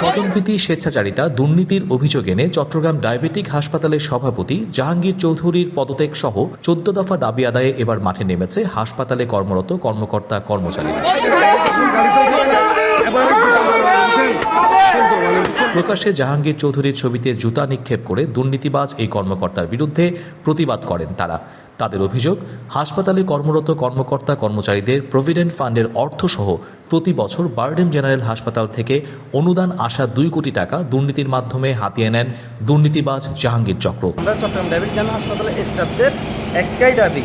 স্বজনপ্রীতি, স্বেচ্ছাচারিতা, দুর্নীতির অভিযোগ এনে চট্টগ্রাম ডায়াবেটিক হাসপাতালের সভাপতি জাহাঙ্গীর চৌধুরীর পদত্যাগ সহ চোদ্দ দফা দাবি আদায়ে এবার মাঠে নেমেছে হাসপাতালে কর্মরত কর্মকর্তা কর্মচারীরা। প্রকাশ্যে জাহাঙ্গীর চৌধুরীর ছবিতে জুতা নিক্ষেপ করে দুর্নীতিবাজ এই কর্মকর্তার বিরুদ্ধে প্রতিবাদ করেন তারা। তাদের অভিযোগ, হাসপাতালে কর্মরত কর্মকর্তা কর্মচারীদের প্রভিডেন্ট ফান্ডের অর্থসহ প্রতি বছর বার্ডেম জেনারেল হাসপাতাল থেকে অনুদান আসা দুই কোটি টাকা দুর্নীতির মাধ্যমে হাতিয়ে নেন দুর্নীতিবাজ জাহাঙ্গীর চক্র। চট্টগ্রাম হাসপাতালের স্টাফদের একটাই দাবি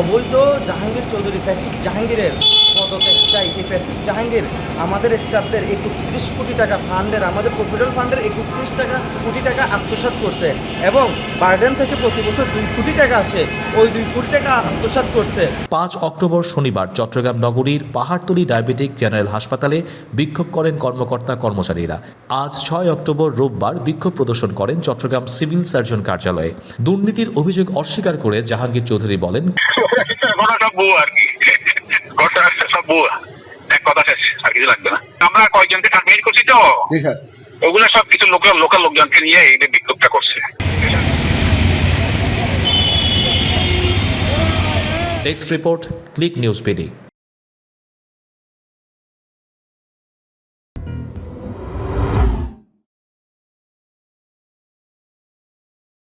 অবৈধ জাহাঙ্গীর চৌধুরী, ফ্যাসিস্ট জাহাঙ্গীরের পদত্যাগ চাই এই ফ্যাসিস্ট জাহাঙ্গীর আমাদের স্টাফদের একত্রিশ কোটি টাকা ফান্ডের, আমাদের প্রফিডাল ফান্ডের একত্রিশ টাকা কোটি টাকা আত্মসাৎ করছে এবং বার্ডেন থেকে প্রতি বছর দুই কোটি টাকা আসে। ওই দুই কোটি টাকা আত্মসাৎ করছে। পাঁচ অক্টোবর শনিবার চট্টগ্রাম নগরীর পাহাড়তলী ডায়াবেটিক জেনারেল হাসপাতালে বিক্ষোভ করেন কর্মকর্তা কর্মচারীরা। আজ ছয় অক্টোবর রোববার বিক্ষোভ প্রদর্শন করেন চট্টগ্রাম সিভিল সার্জন কার্যালয়ে। দুর্নীতির অভিযোগ অস্বীকার করে জাহাঙ্গীর চৌধুরী বলেন সব ভুয়া আর কি। ঘটনা সব বউ এক কথা শেষ আর কিছু লাগবে না। আমরা কয়েকজনকে টার্মিনেট করছি তো। ওগুলো সব কিছু লোকাল লোকাল লোকজনকে নিয়ে এই বিক্ষোভটা করছে। Desk report click news PD